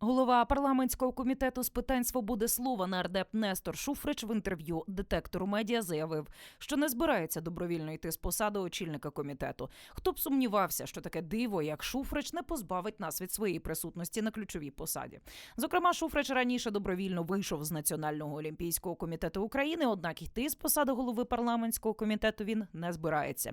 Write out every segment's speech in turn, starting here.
Голова парламентського комітету з питань свободи слова нардеп Нестор Шуфрич в інтерв'ю детектору медіа заявив, що не збирається добровільно йти з посади очільника комітету. Хто б сумнівався, що таке диво, як Шуфрич, не позбавить нас від своєї присутності на ключовій посаді. Зокрема, Шуфрич раніше добровільно вийшов з Національного олімпійського комітету України, однак йти з посади голови парламентського комітету він не збирається.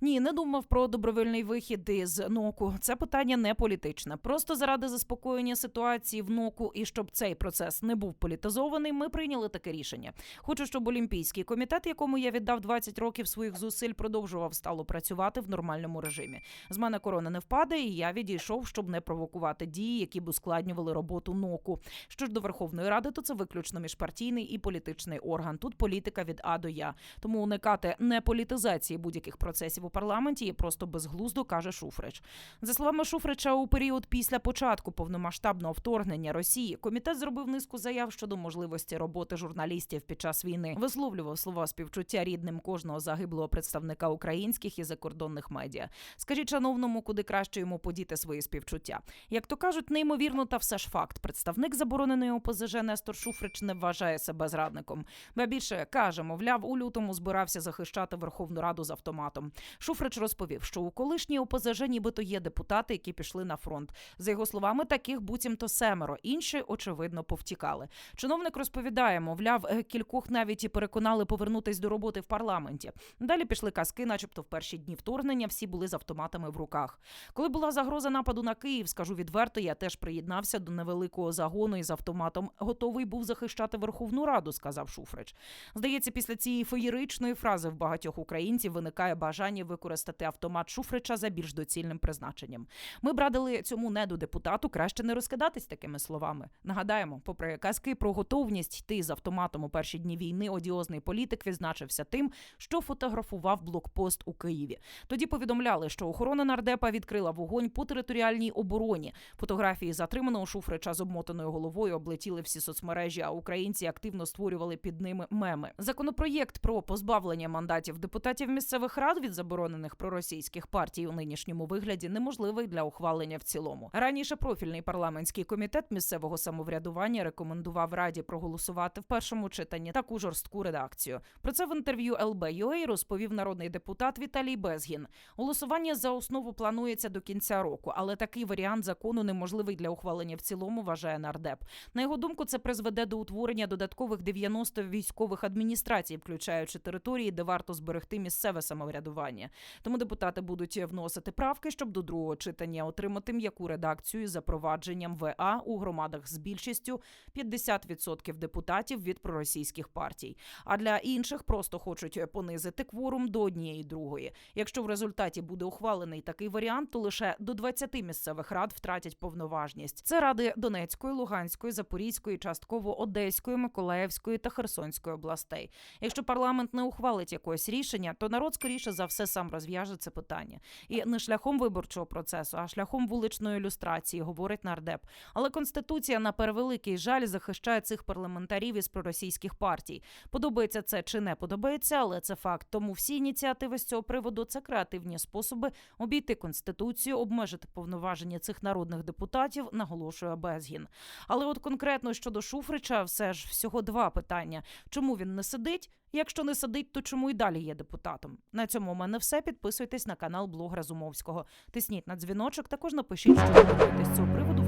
Ні, не думав про добровільний вихід із НОКу. Це питання не політичне. Просто заради заспокоєння ситуації в НОКу і щоб цей процес не був політизований, ми прийняли таке рішення. Хочу, щоб Олімпійський комітет, якому я віддав 20 років своїх зусиль, продовжував стало працювати в нормальному режимі. З мене корона не впаде, і я відійшов, щоб не провокувати дії, які б ускладнювали роботу НОКу. Що ж до Верховної Ради, то це виключно міжпартійний і політичний орган. Тут політика від А до Я. Тому уникати неполітизації будь-яких процесів у парламенті є просто безглуздо, каже Шуфрич. За словами Шуфрича, у період після початку повномасштабного вторгнення Росії комітет зробив низку заяв щодо можливості роботи журналістів під час війни. Висловлював слова співчуття рідним кожного загиблого представника українських і закордонних медіа. Скажіть, шановному, куди краще йому подіти свої співчуття. Як то кажуть, неймовірно, та все ж факт. Представник забороненої ОПЗЖ Нестор Шуфрич не вважає себе зрадником. Ба більше каже, мовляв, у лютому збирався захищати Верховну Раду з автоматом. Шуфрич розповів, що у колишній ОПЗЖ нібито є депутати, які пішли на фронт. За його словами, таких буцімто семеро. Інші, очевидно, повтікали. Чиновник розповідає, мовляв, е, кількох навіть і переконали повернутись до роботи в парламенті. Далі пішли казки, начебто в перші дні вторгнення всі були з автоматами в руках. Коли була загроза нападу на Київ, скажу відверто, я теж приєднався до невеликого загону із автоматом. Готовий був захищати Верховну Раду, сказав Шуфрич. Здається, після цієї феєричної фрази в багатьох українців виникає бажання використати автомат Шуфрича за більш доцільним призначенням. Ми б радили цьому недодепутату краще не розкидатись такими словами. Нагадаємо, попри казки про готовність йти з автоматом у перші дні війни, одіозний політик відзначився тим, що фотографував блокпост у Києві. Тоді повідомляли, що охорона нардепа відкрила вогонь по територіальній обороні. Фотографії затриманого Шуфрича з обмотаною головою облетіли всі соцмережі, а українці активно створювали під ними меми. Законопроєкт про позбавлення мандатів депутатів місцевих рад від заборонених проросійських партій у нинішньому вигляді неможливий для ухвалення в цілому. Раніше профільний парламентський комітет місцевого самоврядування рекомендував раді проголосувати в першому читанні таку жорстку редакцію. Про це в інтерв'ю ЛБ.UA розповів народний депутат Віталій Безгін. Голосування за основу планується до кінця року, але такий варіант закону неможливий для ухвалення в цілому, вважає нардеп. На його думку, це призведе до утворення додаткових 90 військових адміністрацій, включаючи території, де варто зберегти місцеве самоврядування. Тому депутати будуть вносити правки, щоб до другого читання отримати м'яку редакцію запровадженням ВА у громадах з більшістю 50% депутатів від проросійських партій. А для інших просто хочуть понизити кворум до однієї другої. Якщо в результаті буде ухвалений такий варіант, то лише до 20 місцевих рад втратять повноважність. Це ради Донецької, Луганської, Запорізької, частково Одеської, Миколаївської та Херсонської областей. Якщо парламент не ухвалить якогось рішення, то народ скоріше за все сам розв'яже це питання. І не шляхом виборчого процесу, а шляхом вуличної ілюстрації, говорить нардеп. Але конституція на перевеликий жаль захищає цих парламентарів із проросійських партій. Подобається це чи не подобається, але це факт. Тому всі ініціативи з цього приводу це креативні способи обійти конституцію, обмежити повноваження цих народних депутатів, наголошує Безгін. Але от конкретно щодо Шуфрича, все ж всього два питання: чому він не сидить? Якщо не сидить, то чому й далі є депутатом? На цьому у мене все. Підписуйтесь на канал Блог Разумовського. Тисніть на дзвіночок. Також напишіть, що ви з цього приводу